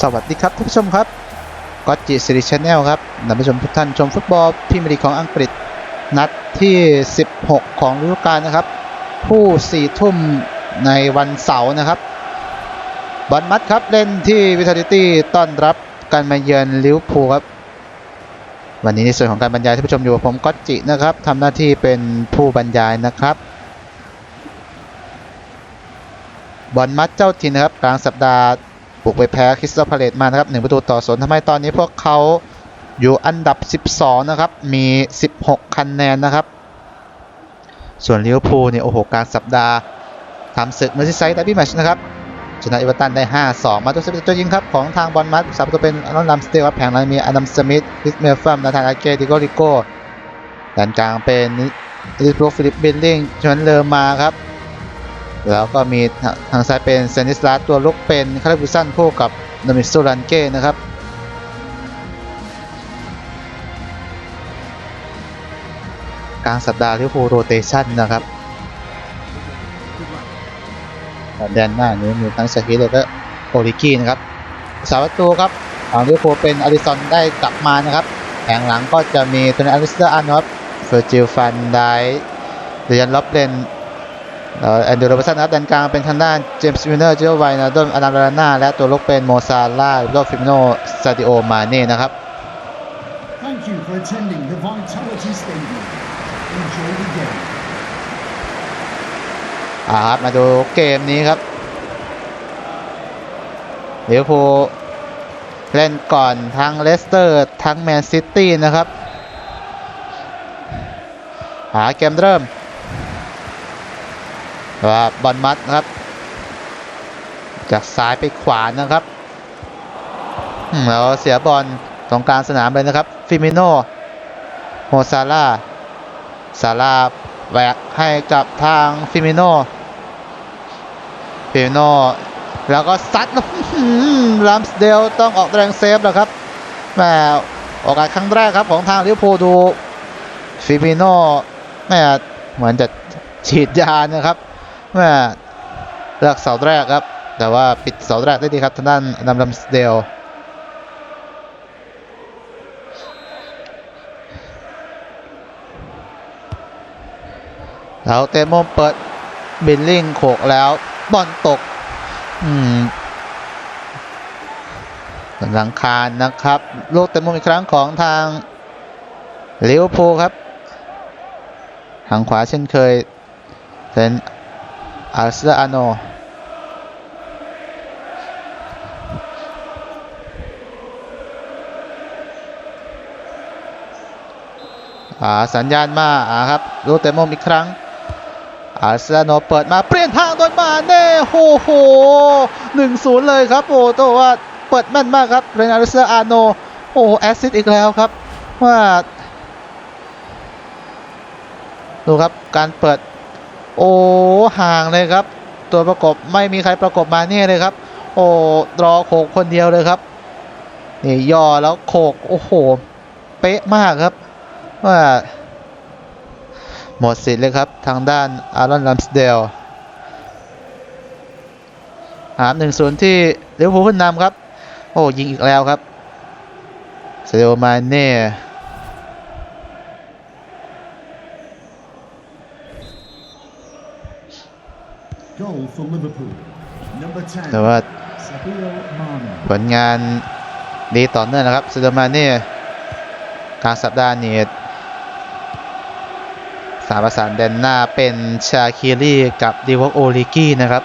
สวัสดีครับท่านผู้ชมครับก็จิสิริชแนลครับนำผู้ชมทุกท่านชมฟุตบอลพรีเมียร์ลีกของอังกฤษนัดที่ 16 ของฤดูกาลนะครับ ผู้ 4 ทุ่มในวันเสาร์นะครับบอลมัดครับเล่นที่วิทาลิตี้ต้อนรับการมาเยือนลิเวอร์พูลครับ วันนี้ในส่วนของการบรรยายท่านผู้ชมอยู่กับผมก็จินะครับทำหน้าที่เป็นผู้บรรยายนะครับบอลมัดเจ้าถิ่นนะครับกลางสัปดาห์ บุกไปแพ้คริสตัลพาเลตมานะครับหนึ่งประตูต่อศูนย์ทำให้ตอนนี้พวกเขาอยู่อันดับ 12 นะครับ มี 16 คะแนนนะครับ ส่วนลิเวอร์พูลเนี่ยโอ้โหกลางสัปดาห์ทำศึกเมอร์ซิไซด์ดับบี้แมชนะครับชนะเอเวอร์ตันได้ 5-2 มาตัวเซฟตัวยิงครับ ของทางบอลมัดสามตัวเป็นอารอนลัมสเตลครับแผงหลังมีอดัมสมิธคริสเมลฟัมนาธานอาเกดิโกริโกด้านกลางเป็นลิสโบฟิลิปบิลลิงชวนเลอมาครับ แล้วก็มีทางซ้ายเป็นเซนิสลาสตัวลุกเป็นคาร์บิสันคู่กับนามิสโซรันเก้นะครับกลางสัปดาห์ลิเวอร์พูลโรเตชันนะครับแดนหน้านี้มีทั้งสกิลแล้วก็โอริกี้นะครับสาวประตูครับของลิเวอร์พูลเป็นอลิสันได้กลับมานะครับแผงหลังก็จะมีตัวนี้อลิสเตอร์อันครับเฟอร์จิลฟันไดเดียนล็อบเลน แอนดรูโรเบอร์สันนะครับด้านกลางเป็นทางด้านเจมส์วินเนอร์เจอไวนาดอนอาดามลาน่าและตัวลุกเป็นโมซาล่าโรฟิมิโนซาดิโอมาเน่นะครับ Thank you for attending the Vitality Stadium. Enjoy the game. อ่าครับมาดูเกมนี้ครับเดี๋ยวพูลเล่นก่อนทั้งเลสเตอร์ทั้งแมนซิตี้นะครับ หาเกมเริ่มว่า บอลมัดนะครับ จากซ้ายไปขวานะครับแล้วเสียบอลตรงกลางสนามเลยนะครับ ฟิมิโนโมซาล่าซาร่าแหวกให้กับทางฟิมิโนฟิมิโนแล้วก็ซัดลัมสเดลต้องออกแรงเซฟแล้วครับแหมโอกาสครั้งแรกครับของทางลิเวอร์พูลดูฟิมิโนแหม่เหมือนจะฉีดยานะครับ แม่เลือกเสาแรกครับ แต่ว่าปิดเสาแรกได้ดีครับทางด้านนำลัมสเดลแล้วเตมุมเปิดบิลลิงโขกแล้วบอลตก อืมหลังคารนะครับ ลูกเตมุมอีกครั้งของทางลิเวอร์พูลครับ ทางขวาเช่นเคยเป็น อาร์เซอาโนอ่าสัญญาณมาอาครับลูกเตะมุมอีกครั้ง อาร์เซนอลเปิดมาเปลี่ยนทางโดนมาเน่โอ้โหหนึ่งศูนย์เลยครับโอ้ตัวว่าเปิดแม่นมากครับเรนาร์เซอาโนโอ้แอสซิสอีกแล้วครับว่าดูครับการเปิด โอ้ห่างเลยครับ ตัวประกบไม่มีใครประกบมาเนี่ยเลยครับ โอ้รอโขกคนเดียวเลยครับนี่ย่อแล้วโขกโอ้โห เป๊ะมากครับว่าหมดสิทธิ์เลยครับ ทางด้านอารอนลัมสเดลหามหนึ่งศูนย์ที่เลี้ยวภูขึ้นนำครับ โอ้ยิงอีกแล้วครับเซเดโอมาเน่ แต่ว่า Sadio Mane. ผลงานดีต่อเนื่องนะครับเซเดโอมาเน่กลางสัปดาห์นี้สามประสานแดนหน้าเป็นชาคิรีกับดิวอกโอลิกี้นะครับ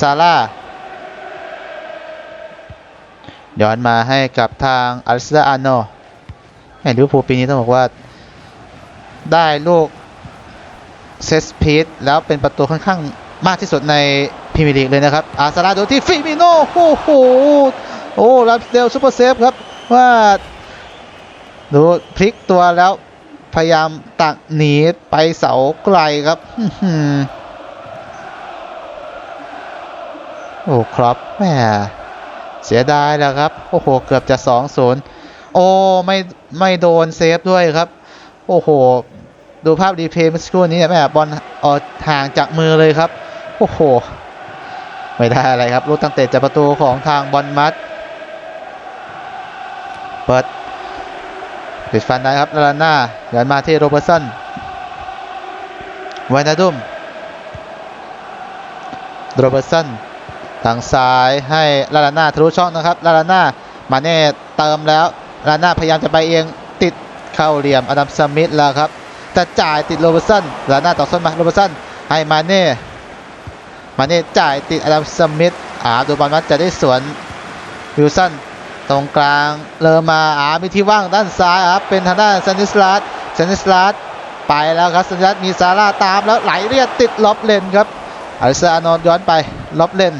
ซาร่าย้อนมาให้กับทางอัลซาอาโนแหม่ลิเวอร์พูลปีนี้ต้องบอกว่า ได้ลูก เซตพีทแล้วเป็นประตูค่อนข้างมากที่สุดในพรีเมียร์ลีกเลยนะครับ อาซาร่าโดนที่ฟิมิโนโอ้โหโอ้รับเดลซูเปอร์เซฟครับว่าดูพลิกตัวแล้วพยายามตักหนีไปเสาไกลครับโอ้ครับแหมเสียดายแล้วครับ โอ้โห เกือบจะ2-0โอ้ ไม่ ไม่โดนเซฟด้วยครับ โอ้โห ดูภาพรีเพย์เมื่อสักครู่นี้เนี่ยแม่บอลออกห่างจากมือเลยครับ โอ้โห ไม่ได้อะไรครับลูกตั้งเตะจากประตูของทางบอลมัดเปิดปิดฟันได้ครับลาลาน่าเดินมาที่โรเบอร์สันไวนาดุมโรเบอร์สันทางซ้ายให้ลาลาน่าทะลุช่องนะครับลาลาน่ามาเน่เติมแล้วลาลาน่าพยายามจะไปเองติดเข้าเหลี่ยมอดัมสมิธแล้วครับ แต่จ่ายติดโรเบอร์สันลาลาน่าต่อส้นมาโรเบอร์สันให้มาเน่มาเน่จ่ายติดอดัมสมิธอ่าดูบอลมัดจะได้สวนวิลสันตรงกลางเลอมาอามีที่ว่างด้านซ้ายครับเป็นทางด้านเซนิสลาสซันนิสลาสไปแล้วครับเซนิสลาสมีซาร่าตามแล้วไหลเรียดติดล็อบเลนครับอาริซาอานนย้อนไปล็อบเลน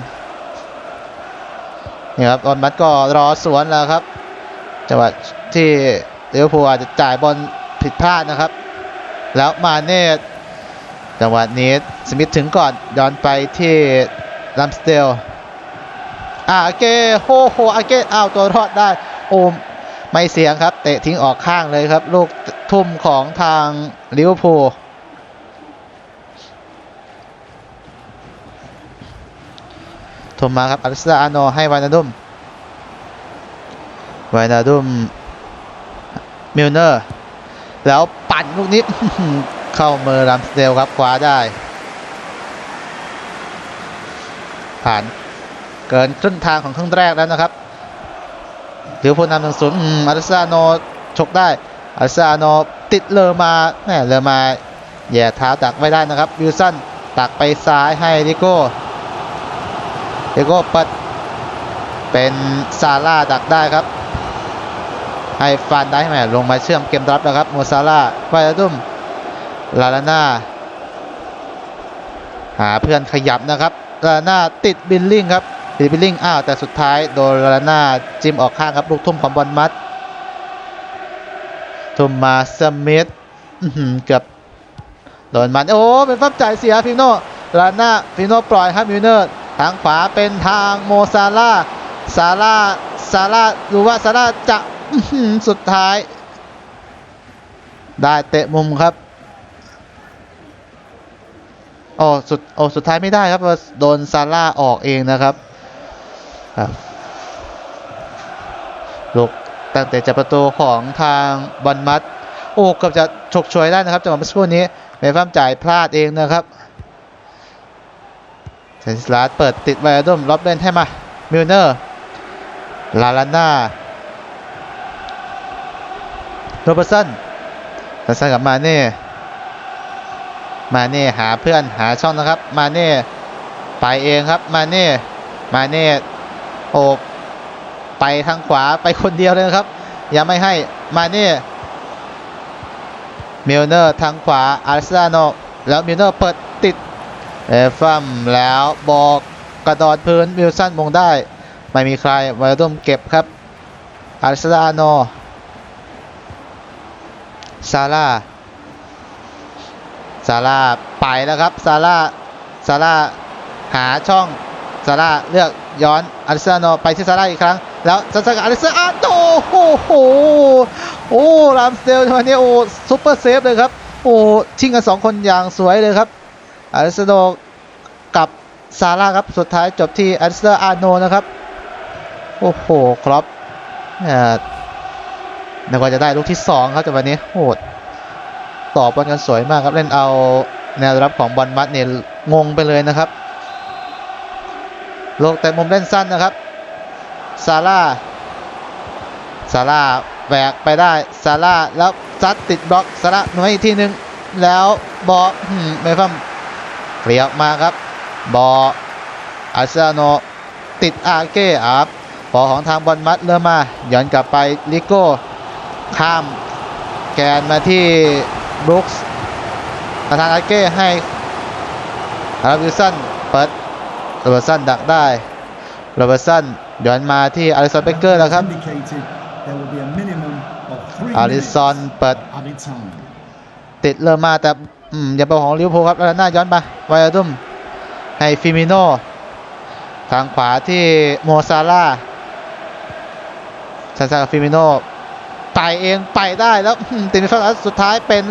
นี่ครับออนมัดก็รอสวนแล้วครับจังหวะที่เลี้ยวภูอาจจะจ่ายบอลผิดพลาดนะครับ แล้วมาเน่จังหวะนี้สมิธถึงก่อนย้อนไปที่ลัมสเตลอาเกโฮโฮอาเกอ้าวตัวรอดได้โอมไม่เสียงครับ เตะทิ้งออกข้างเลยครับ ลูกทุ่มของทางลิเวอร์พูลทุ่มมาครับอลิสซาอาโนให้วานาดุมวานาดุมมิลเนอร์ แล้ว ปั่นลูกนี้เข้ามือลัมสเดลครับคว้าได้ ผ่านเกินครึ่งทางของครึ่งแรกแล้วนะครับหรือพลนำหนึ่งศูนย์อาริซาโนชกได้อาริซาโนติดเลอมาแหมเลอมาแย่เท้าดักไม่ได้นะครับวิลสันตักไปซ้ายให้ดิโก้ดิโก้เปิดเป็นซาร่าดักได้ครับ ให้ฟานได้แหมลงมาเชื่อมเกมรับนะครับโมซาร่าไวาดุมลาลาน่าหาเพื่อนขยับนะครับลาลาน่าติดบิลลิงครับติดบิลลิงอ้าวแต่สุดท้ายโดนลาลาน่าจิ้มออกข้างครับลูกทุ่มของบอลมัดทุ่มมาสมิธเกือบโดนมันโอ้เป็นฟับจ่ายเสียฟิโนลาลาน่าฟิโนปล่อยครับมิวเนอร์ทางขวาเป็นทางโมซาร่าซาร่าซาร่าดูว่าซาร่าจะ สุดท้าย ได้เตะมุมครับโอ้สุดโอ้สุดท้ายไม่ได้ครับโดนซาร่าออกเองนะครับครับลูกตั้งแต่จากประตูของทางบอลมัดโอ้กือบจะฉกฉวยได้นะครับจังหวะเมื่อสักครู่นี้เมฟ้ามจ่ายพลาดเองนะครับเซนสลาดเปิดติดไวอาดุมล็อบเล่นให้มามิลเนอร์ลาลาน่า โรเบอร์สันโรเบอร์สันกับมาเน่มาเน่หาเพื่อนหาช่องนะครับ มาเน่ไปเองครับ มาเน่มาเน่โอบไปทางขวาไปคนเดียวเลยครับ อยังไม่ให้มาเน่มิลเนอร์ทางขวาอาร์เซโนแล้วมิลเนอร์เปิดติดเอฟัมแล้วบอกกระดอนพื้นวิลสันมงได้ ไม่มีใครไวาดมเก็บครับอาร์เซโน ซาร่าซาร่าไปแล้วครับซาร่าซาร่าหาช่องซาร่าเลือกย้อนอาริซาโนไปที่ซาร่าอีกครั้ง แล้วซาซาอาริซาอาโตโอ้โหโอ้รามสเตลวันนี้โอ้ซุปเปอร์เซฟเลยครับโอ้ชิงกันสองคนอย่างสวยเลยครับอาริซาโนกับซาร่าครับสุดท้ายจบที่อาริซาอาโนนะครับ โอ้โหครับเอ่อ นึกว่าจะได้ลูกที่สองครับแต่วันนี้โหดต่อบอลกันสวยมากครับเล่นเอาแนวรับของบอลมัดเนี่ยงงไปเลยนะครับโลกแต่มุมเล่นสั้นนะครับซาร่าซาร่าแหวกไปได้ซาร่าแล้วซัดติดบล็อกซาร่าหน่วยอีกทีหนึ่งแล้วบอลไม่ฟั่มเปลี่ยนออกมาครับบอลอาเซโนติดอาเก้ครับบอลของทางบอลมัดเริ่มมาย้อนกลับไปลิโก้ ข้ามแกนมาที่บรุกส์ประธานอาเก้ให้อาราบิลสันเปิดโรเบอร์สันดักได้โรเบอร์สันย้อนมาที่อาริสันเบเกอร์แล้วครับอาริสันเปิดติดเริ่มมาแต่อย่าไปของลิเวอร์พูลครับแล้วหน้าย้อนมาไวอาดุมให้ฟิมิโนทางขวาที่โมซาร่าซาซากับฟิมิโน ไปเองไปได้แล้วติดในฝั่งนั้นสุดท้ายเป็น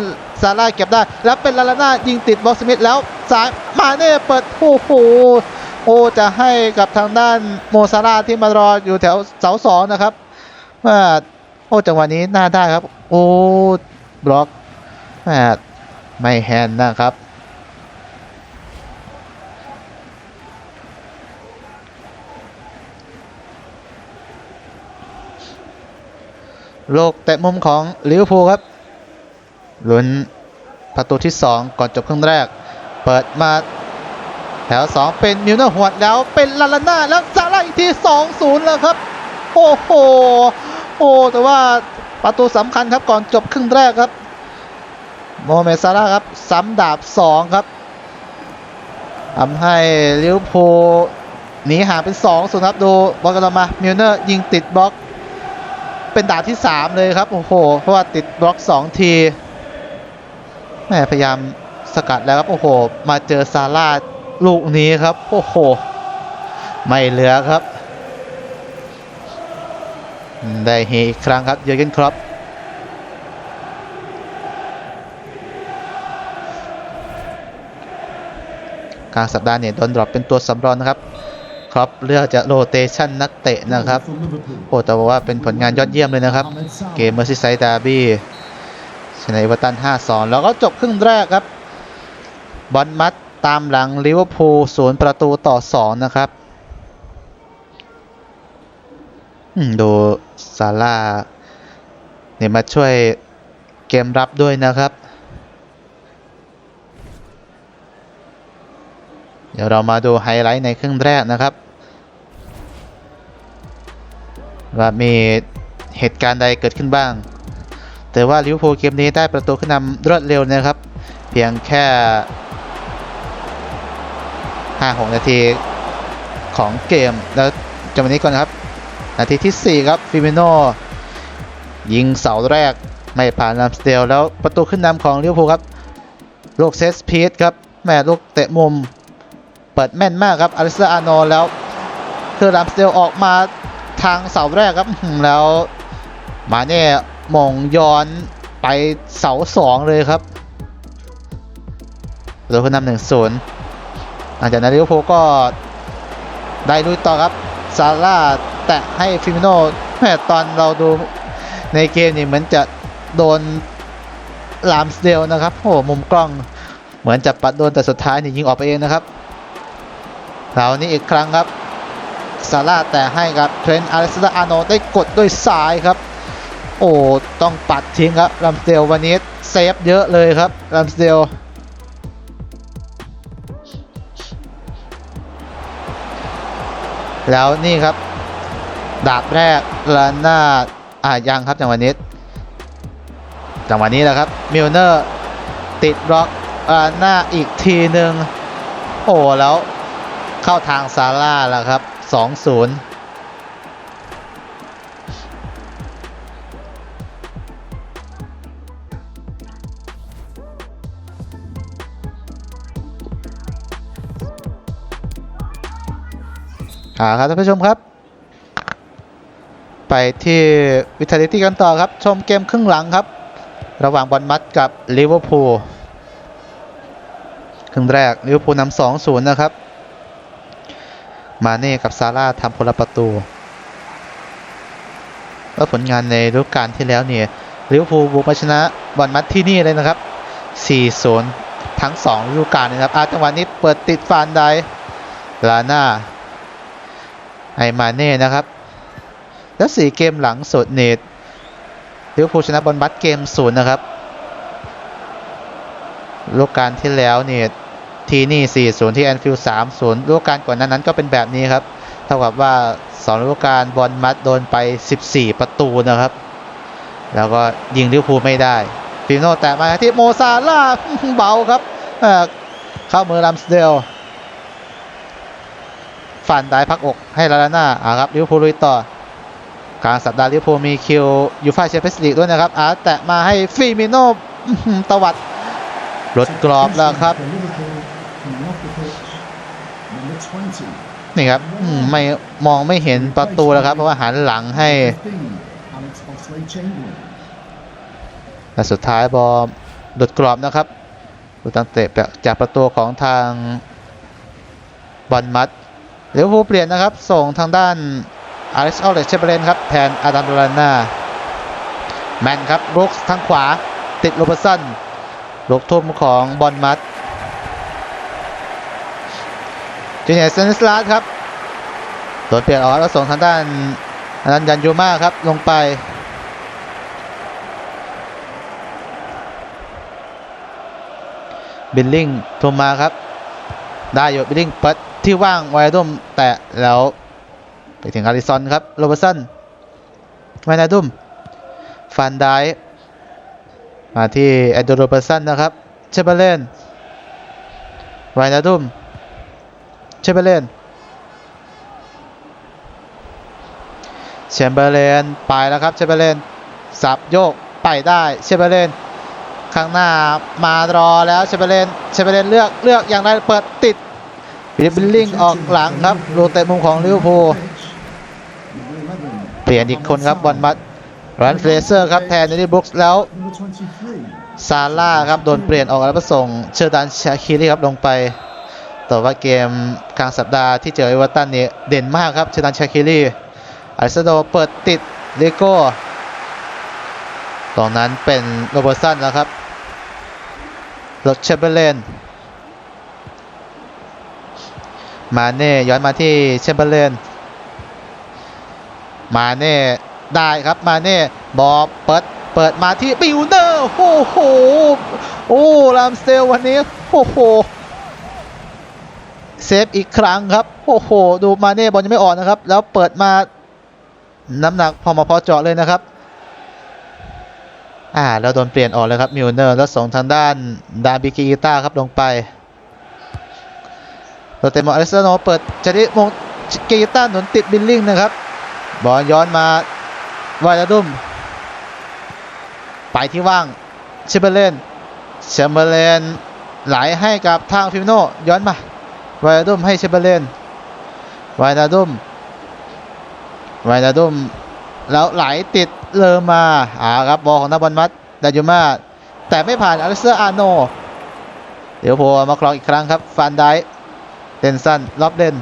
ซาร่าเก็บได้ แล้วเป็นลาลาน่ายิงติดบล็อกสมิธแล้วซ้ายมาเน่เปิดโอ้โหโอ้จะให้กับทางด้านโมซาร่าที่มารออยู่แถวเสาสองนะครับว่าโอ้จังหวะนี้น่าได้ครับ โอ้บล็อกแมไม่แฮนด์นะครับ ลกแตะมุมของลิเวอร์พูลครับลุ้นประตูที่ 2 ก่อนจบครึ่งแรก เปิดมาแถว 2 เป็นมิวเนอร์หวดแล้วเป็นลาลาน่าแล้วซาร่าอีกที2-0 แล้วครับ โอ้โหโอ้แต่ว่าประตูสำคัญครับก่อนจบครึ่งแรกครับโมเมซาร่าครับซ้ำดาบ 2 ครับทำให้ลิเวอร์พูลหนีห่างเป็น2ส่วนครับดูบอลกันมามิลเนอร์ยิงติดบล็อก เป็นดาที่ 3 เลยครับ โอ้โห เพราะว่าติดบล็อก 2 ทีแหมพยายามสกัดแล้วครับ โอ้โห มาเจอซาร่าลูกนี้ครับ โอ้โห ไม่เหลือครับ ได้เฮอีกครั้งครับ เยอร์เกนครอปกลางสัปดาห์เนี่ยโดนดรอปเป็นตัวสำรองนะครับ ครอปเลือกจะโรเตชันนักเตะนะครับโอ้แต่ว่าเป็นผลงานยอดเยี่ยมเลยนะครับ เกมเมอร์ซิไซด์ดาร์บี้ชนะเอเวอร์ตัน5-2 แล้วก็จบครึ่งแรกครับบอลมัดตามหลังลิเวอร์พูลศูนย์ประตูต่อ 2 นะครับดูซาร่าเนี่ยมาช่วยเกมรับด้วยนะครับ เดี๋ยวเรามาดูไฮไลท์ในครึ่งแรกนะครับ ว่ามีเหตุการณ์ใดเกิดขึ้นบ้าง แต่ว่าลิเวอร์พูลเกมนี้ได้ประตูขึ้นนำรวดเร็วนะครับ เพียงแค่ 5-6 นาทีของเกม แล้วจังหวะนี้ก่อนนะครับ นาทีที่ 4 ครับฟิเมโนยิงเสาแรกไม่ผ่านลำสเตลแล้วประตูขึ้นนำของลิเวอร์พูลครับลูกเซสพีทครับแม่ลูกเตะมุม เปิดแม่นมากครับอลิสอาโนแล้ว คือลำสเตลออกมา ทางเสาแรกครับแล้วมาเน่มองย้อนไปเสาสองเลยครับประตูขึ้นนำหนึ่งศูนย์หลังจากนั้นลิเวอร์พูลก็ได้ลุยต่อครับซาร่าแตะให้ฟิมิโน่แม่ตอนเราดูในเกมนี่เหมือนจะโดนลามสเดลนะครับโอ้โหมุมกล้องเหมือนจะปัดโดนแต่สุดท้ายนี่ยิงออกไปเองนะครับเรานี้อีกครั้งครับ ซาร่าแต่ให้กับเทรนต์อเล็กซานอาโนได้กดด้วยซ้ายครับ โอ้ต้องปัดทิ้งครับลัมสเดลวันนี้เซฟเยอะเลยครับลัมสเดลแล้วนี่ครับ ดาบแรกลาน่าอ่ายังครับจังหวะนี้จังหวะนี้แหละครับมิลเนอร์ติดบล็อกลาน่าอีกทีหนึ่งโอ้แล้วเข้าทางซาร่าแล้วครับ 2-0อ่าครับท่านผู้ชมครับ ไปที่วิทยาลิตี้กันต่อครับ ชมเกมครึ่งหลังครับ ระหว่างบอลมัดกับลิเวอร์พูลครึ่งแรกลิเวอร์พูลนำ2-0นะครับ มาเน่กับซาร่าทำคนละประตู แล้วผลงานในฤดูกาลที่แล้วเนี่ยลิเวอร์พูลบุกมาชนะบอลมัดที่นี่เลยนะครับ 4-0 ทั้ง2ฤดูกาลนะครับอาจังหวะนี้เปิดติดฟานไดลาน่าไอมาเน่นะครับ แล้ว 4 เกมหลังสุดเนตลิเวอร์พูลชนะบอลมัดเกมศูนย์นะครับฤดูกาลที่แล้วเนี่ย ทีนี่ 4-0 ที่แอนฟิลด์3-0ฤดูกาลก่อนนั้นนั้นก็เป็นแบบนี้ครับ เท่ากับว่า2ฤดูกาลบอลมัดโดนไป 14 ประตูนะครับ แล้วก็ยิงลิเวอร์พูลไม่ได้ฟิโน่แตะมาที่โมซาร่าเบาครับเข้ามือลัมสเดลฟันได้พักอกให้ลาลาน่าอ่าครับลิเวอร์พูลลุยต่อกลางสัปดาห์ลิเวอร์พูลมีคิวยูฟ่าแชมเปี้ยนส์ลีกด้วยนะครับอาแตะมาให้ฟิมิโน่อื้อหือตวัดรถกรอบแล้วครับ นี่ครับไม่มองไม่เห็นประตูแล้วครับ เพราะว่าหันหลังให้และสุดท้ายบอลหลุดกรอบนะครับหลุดตั้งเตะจากประตูของทางบอลมัดลิเวอร์พูลเปลี่ยนนะครับ ส่งทางด้านอเล็กซ์ออเลสเชเบเลนครับแทนอาดัมโดราน่าแมนครับบรุกส์ทางขวาติดโรเบอร์สันลูกทุ่มของบอลมัด จูเนียร์เซนสลาสครับโดนเปลี่ยนออกแล้วส่งทางด้านอนันยันยูมาครับ ลงไป บิลลิงโทมมาครับ ได้อยู่บิลลิงเปิดที่ว่างไวดุมแตะแล้วไปถึงอาริซอนครับโรเบอร์สันไวนาดุมฟันไดค์มาที่แอดโดโรเบอร์สันนะครับเชเบเลนไวนาดุม เชเบเลนเชมเบอร์เลนไปแล้วครับเชมเบอร์เลนสับโยกไปได้เชมเบอร์เลนข้างหน้ามารอแล้วเชเบเลนเชเบเลนเลือกเลือกอย่างไรเปิดติดฟิลิปบิลลิงออกหลังครับลูเตะมุมของลิเวอร์พูลเปลี่ยนอีกคนครับบอลมัดรันเฟรเซอร์ครับแทนเดนนี่บรุกส์แล้วซาร่าครับโดนเปลี่ยนออกแล้วก็ส่งเชอร์ดันชาคิรีครับลงไป แต่ว่าเกมกลางสัปดาห์ที่เจอเอเวอร์ตันเนี่ยเด่นมากครับเชอรันชาคิรีอาริสโดเปิดติดเลโก้ตรงนั้นเป็นโรเบอร์สันแล้วครับรถเชเบเลนมาเน่ย้อนมาที่เชเบอร์เลนมาเน่ได้ครับมาเน่บอเปิดเปิดมาที่บิวเนอร์โอ้โหโอ้ลามสเตลวันนี้โอ้โห เซฟอีกครั้งครับ โอ้โห ดูมาเน่บอลยังไม่ออกนะครับ แล้วเปิดมาน้ำหนักพอมาพอเจาะเลยนะครับ อ่าแล้วโดนเปลี่ยนออกเลยครับมิวเนอร์แล้วส่งทางด้านดานบิกิอิต้าครับลงไปโรเตโมอเลสโนเปิดจะได้มงเกยต้าหนุนติดบิลลิงนะครับ บอลย้อนมาวายาดุมไปที่ว่างเชเบเลนเชเบเลนไหลให้กับทางฟิมิโนย้อนมา วายาดุมให้เชเบเลนวายาดุมวายาดุมแล้วไหลติดเลอมาอ่าครับบอลของนักบอลมัดดายูมาแต่ไม่ผ่านอเล็กซ์อาโน เดี๋ยวโผมาครองอีกครั้งครับฟันไดค์เดนสันล็อบเดน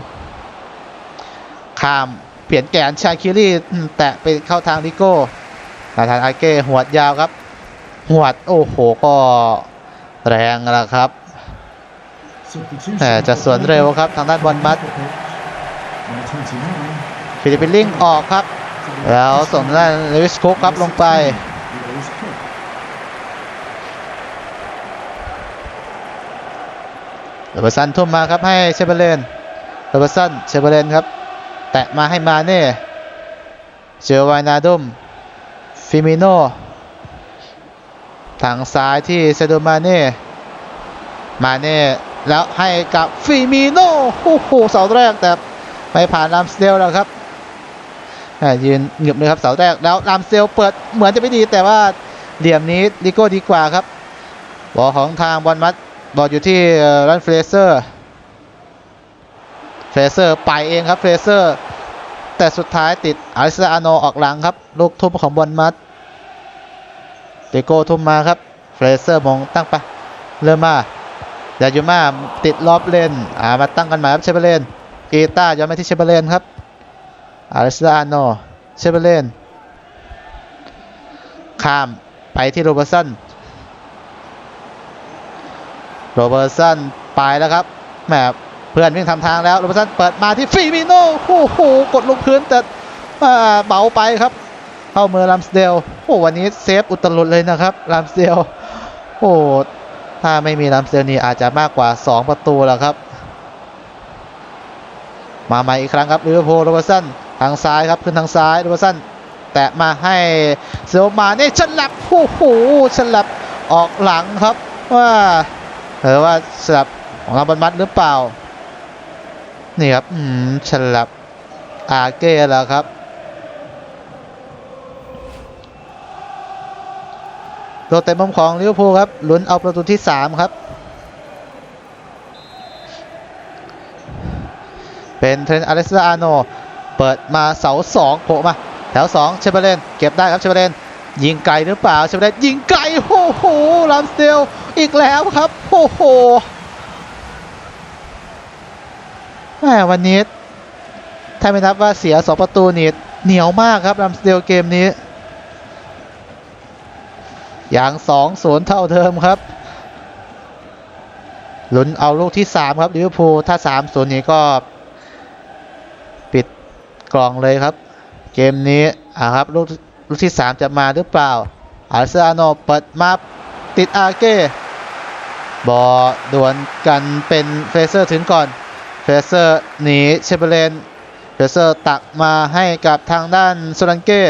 ข้ามเปลี่ยนแกนชาคิรีอืมแตะไปเข้าทางลิโก้นาธานอาเก้หัวดยาวครับหัวดโอ้โหก็แรงแล้วครับ แต่จะสวนเร็วครับทางด้านบอลมัดฟิลิปปินลิงออกครับ แล้วส่งด้านเลวิสคุกครับลงไป โรเบอร์สันทุ่มมาครับให้เชเบเลนโรเบอร์สันเชเบเลนครับ แตะมาให้มาเน่ เจอวายนาดุมฟิมิโนทางซ้ายที่เซโดมาเน่ มาเน่ แล้วให้กับฟิมิโน่โอ้โหเสาแรกแต่ไม่ผ่านลามสเดลแล้วครับยืนเหงึบเลยครับเสาแรกแล้วลามสเดลเปิดเหมือนจะไม่ดีแต่ว่าเหลี่ยมนี้ดิโก้ดีกว่าครับบอลของทางบอลมัดบอลอยู่ที่รันเฟรเซอร์เฟรเซอร์ไปเองครับเฟรเซอร์ แต่สุดท้ายติดอาริสอาโนออกหลังครับ ลูกทุ่มของบอลมัดเดโก้ทุ่มมาครับเฟรเซอร์มองตั้งไปเริ่มมา ดายูมาติดรอบเลนอ่ามาตั้งกันใหม่ครับเชเบเลนกีตาย้อนมาที่เชเบเลนครับอาริสอาโนเชเบเลนข้ามไปที่โรเบอร์สันโรเบอร์สันไปแล้วครับแหมเพื่อนวิ่งทำทางแล้วโรเบอร์สันเปิดมาที่ฟิมิโน่โอ้โหกดลงพื้นแต่เบาไปครับเข้ามือลัมสเดลโอ้วันนี้เซฟอุตลุดเลยนะครับลัมสเดลโอ้ ถ้าไม่มีลัมสเดลนี่อาจจะมากกว่า 2 ประตูแล้วครับ มาใหม่อีกครั้งครับลิเวอร์พูลโรเบอร์สันทางซ้ายครับขึ้นทางซ้ายโรเบอร์สันแตะมาให้เซลมาเนี่ฉลับโอ้โหฉลับออกหลังครับว่าหรือว่าสลับของเราบอลมัดหรือเปล่า นี่ครับ อืมฉลับอาเก้แล้วครับ โดนเต็มมุมของลิเวอร์พูลครับลุ้นเอาประตูที่ 3 ครับ เป็นเทรนต์อเล็กซานโน เปิดมาเสาสองโผล่มาแถว 2 เชเบเลนเก็บได้ครับเชเบเลนยิงไกลหรือเปล่าเชเบเลนยิงไกลโอ้โหลามสเตลอีกแล้วครับโอ้โหแหมวันนี้ถ้าไม่นับว่าเสีย 2 ประตูนี่เหนียวมากครับรัมสเดลเกมนี้ อย่าง2 0เท่าเดิมครับลุ้นเอาลูกที่3ครับลิเวอร์พูลถ้า3 0นี้ก็ ปิดกล่องเลยครับ เกมนี้อ่าครับลูกลูกที่3จะมาหรือเปล่า อาร์เซอาโนเปิดมาติดอาเก้บอลดวลกันเป็นเฟเซอร์ถึงก่อน เฟเซอร์หนีเชเบเลนเฟเซอร์ตักมาให้กับทางด้านโซลันเก้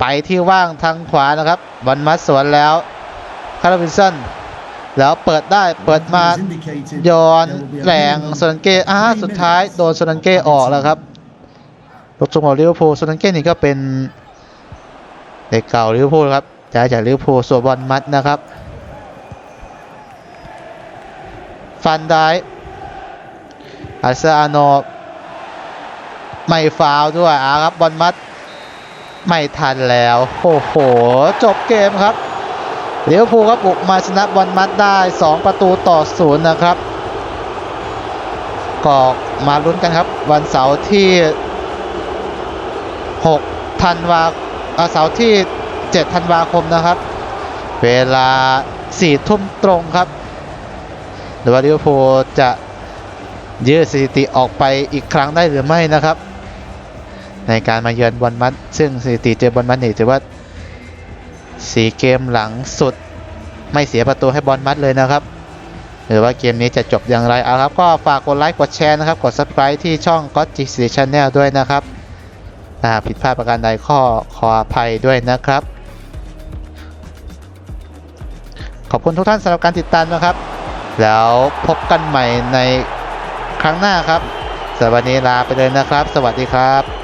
ไปที่ว่างทางขวานะครับบอลมัดสวนแล้วคาร์ลวินสันแล้วเปิดได้เปิดมา As indicated, โยนแรงโซลันเก้อ่าสุดท้ายโดนโซลันเก้ออกแล้วครับลูกจงของลิเวอร์พูลโซลันเก้นี่ก็เป็นเด็กเก่าลิเวอร์พูลครับย้ายจากลิเวอร์พูลส่วนบอลมัดนะครับ ฟันได้อาเซอาโนไม่ฟาวด้วยอ่าครับบอลมัด ไม่ทันแล้วโอ้โห จบเกมครับเลิเวอร์พูครับบุกมาชนะบอลมัดได้ 2 ประตูต่อศูนย์นะครับก็มาลุ้นกันครับ วันเสาร์ที่ 6 ธันวาเอ่อเสาร์ที่ 7 ธันวาคมนะครับ เวลา 4 ทุ่มตรงครับหรือว่าลิเวอร์พูลจะยืดสถิติออกไปอีกครั้งได้หรือไม่นะครับ ในการมาเยือนบอลมัด ซึ่งสถิติเจอบอลมัดนี่ถือว่า4เกมหลังสุดไม่เสียประตูให้บอลมัดเลยนะครับ หรือว่าเกมนี้จะจบอย่างไรเอาครับ ก็ฝากกดไลค์กดแชร์นะครับ กด subscribe ที่ช่อง g o t g c Channel ด้วยนะครับผิดพลาดประการใดข้อขออภัยด้วยนะครับ ขอบคุณทุกท่านสำหรับการติดตามนะครับ แล้วพบกันใหม่ในครั้งหน้าครับสำหรับวันนี้ลาไปเลยนะครับ สวัสดีครับ